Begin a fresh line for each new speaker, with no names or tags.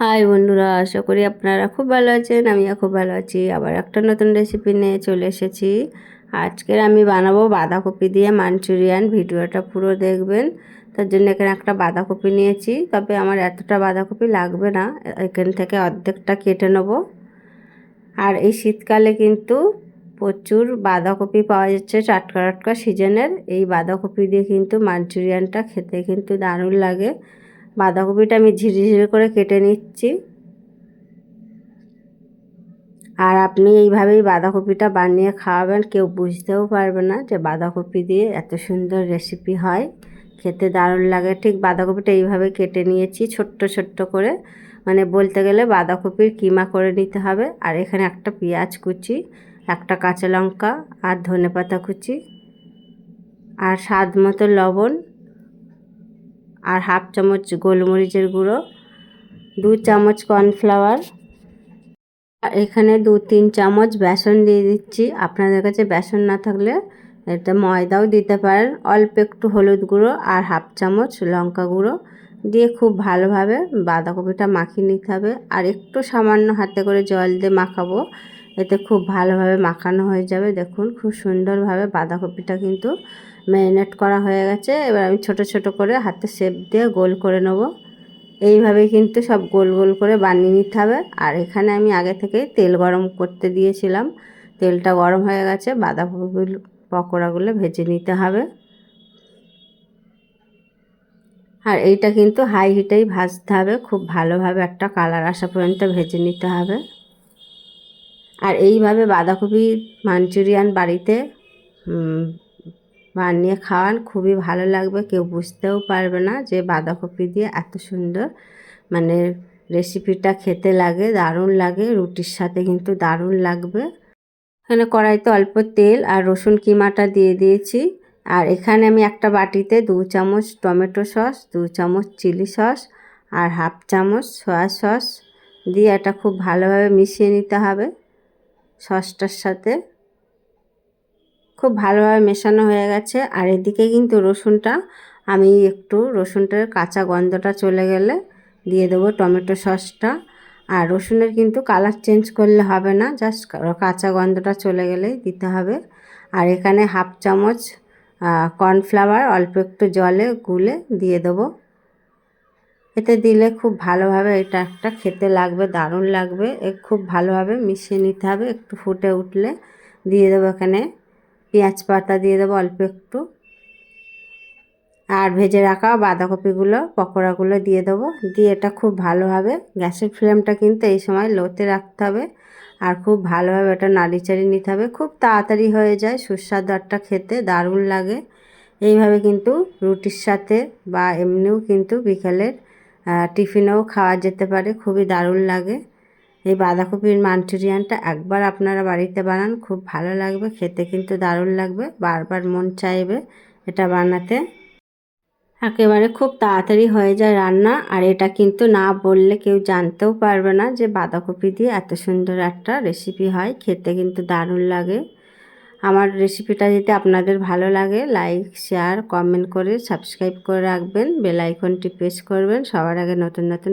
High বন্ধুরা, আশা করি আপনারা খুব ভালো আছেন, আমিও খুব ভালো আছি। আবার একটা নতুন রেসিপি নিয়ে চলে এসেছি। আজকের আমি বানাবো বাঁধাকপি দিয়ে মাঞ্চুরিয়ান ভিডিওটা পুরো দেখবেন। তার জন্য এখানে একটা বাঁধাকপি নিয়েছি, তবে আমার এতটা বাঁধাকপি লাগবে না, এখান থেকে অর্ধেকটা কেটে নেব। আর এই শীতকালে কিন্তু প্রচুর বাঁধাকপি পাওয়া যাচ্ছে টাটকা টাটকা সিজনের। এই বাঁধাকপি দিয়ে কিন্তু মাঞ্চুরিয়ানটা খেতে কিন্তু দারুণ লাগে। বাঁধাকপিটা আমি ঝিরি ঝিরি করে কেটে নিচ্ছি। আর আপনি এইভাবেই বাঁধাকপিটা বানিয়ে খাওয়াবেন, কেউ বুঝতেও পারবে না যে বাঁধাকপি দিয়ে এত সুন্দর রেসিপি হয়। খেতে দারুণ লাগে। ঠিক বাঁধাকপিটা এইভাবে কেটে নিয়েছি ছোট্ট ছোট্ট করে। মানে বলতে গেলে বাঁধাকপির কিমা করে নিতে হবে। আর এখানে একটা পেঁয়াজ কুচি, একটা কাঁচা লঙ্কা আর ধনে পাতা কুচি। আর স্বাদ মতো লবণ আর হাফ চামচ গোলমরিচের গুঁড়ো, দু চামচ কর্নফ্লাওয়ার। এখানে দু তিন চামচ বেসন দিয়ে দিচ্ছি। আপনাদের কাছে বেসন না থাকলে এটা ময়দাও দিতে পারেন। অল্প একটু হলুদ গুঁড়ো আর হাফ চামচ লঙ্কা গুঁড়ো দিয়ে খুব ভালোভাবে বাঁধাকপিটা মাখিয়ে নিতে হবে। আর একটু সামান্য হাতে করে জল দিয়ে মাখাবো। এতে খুব ভালোভাবে মাখানো হয়ে যাবে। দেখুন, খুব সুন্দরভাবে বাঁধাকপিটা কিন্তু ম্যারিনেট করা হয়ে গেছে। এবার আমি ছোট ছোট করে হাতে শেপ দিয়ে গোল করে নেব। এইভাবে কিন্তু সব গোল গোল করে বানিয়ে নিতে হবে। আর এখানে আমি আগে থেকে তেল গরম করতে দিয়েছিলাম। তেলটা গরম হয়ে গেছে বাঁধাকপি পকোড়াগুলো ভেজে নিতে হবে। আর এইটা কিন্তু হাই হিটেই ভাজতে হবে। খুব ভালোভাবে একটা কালার আসা পর্যন্ত ভেজে নিতে হবে। আর এইভাবে বাঁধাকপি, মাঞ্চুরিয়ান বাড়িতে বানিয়ে খাওয়ান, খুবই ভালো লাগবে। কেউ বুঝতেও পারবে না যে বাঁধাকপি দিয়ে এত সুন্দর মানে রেসিপিটা খেতে লাগে, দারুণ লাগে, রুটির সাথে কিন্তু দারুণ লাগবে। এখানে কড়াইতে অল্প তেল আর রসুন কিমাটা দিয়ে দিয়েছি। আর এখানে আমি একটা বাটিতে দু চামচ টমেটো সস, দু চামচ চিলি সস আর হাফ চামচ সয়া সস দিয়ে এটা খুব ভালোভাবে মিশিয়ে নিতে হবে সসটার সাথে। খুব ভালোভাবে মেশানো হয়ে গেছে। আর এদিকে কিন্তু রসুনটা, আমি একটু রসুনটার কাঁচা গন্ধটা চলে গেলে দিয়ে দেবো টমেটো সসটা। আর রসুনের কিন্তু কালার চেঞ্জ করলে হবে না, জাস্ট কাঁচা গন্ধটা চলে গেলেই দিতে হবে। আর এখানে হাফ চামচ কর্নফ্লাওয়ার অল্প একটু জলে গুলে দিয়ে দেবো। এতে দিলে খুব ভালোভাবে এটা একটা খেতে লাগবে, দারুণ লাগবে। এ খুব ভালোভাবে মিশিয়ে নিতে হবে, একটু ফুটে উঠলে। দিয়ে দেবো এখানে পেঁয়াজ পাতা দিয়ে দেবো অল্প একটু। আর ভেজে রাখা বাঁধাকপিগুলো, পকোড়াগুলো দিয়ে দেবো। দিয়ে এটা খুব ভালোভাবে গ্যাসের ফ্লেমটা কিন্তু এই সময় লোতে রাখতে হবে। আর খুব ভালোভাবে এটা নাড়িচাড়ি নিতে হবে। খুব তাড়াতাড়ি হয়ে যায়, সুস্বাদু একটা খেতে, দারুণ লাগে। এইভাবে কিন্তু রুটির সাথে বা এমনিও কিন্তু বিকেলের টিফিনেও খাওয়া যেতে পারে, খুবই দারুণ লাগে। এই বাঁধাকপির মাঞ্চুরিয়ানটা একবার আপনারা বাড়িতে বানান, খুব ভালো লাগবে, খেতে কিন্তু দারুণ লাগবে, বারবার মন চাইবে এটা বানাতে। একেবারে খুব তাড়াতাড়ি হয়ে যায় রান্না, আর এটা কিন্তু না বললে কেউ জানতেও পারবে না যে বাঁধাকপি দিয়ে এত সুন্দর একটা রেসিপি হয়, খেতে কিন্তু দারুণ লাগে। আমার রেসিপিটা যদি আপনাদের ভালো লাগে লাইক শেয়ার কমেন্ট করে সাবস্ক্রাইব করে রাখবেন বেল আইকনটি প্রেস করবেন, সবার আগে নতুন নতুন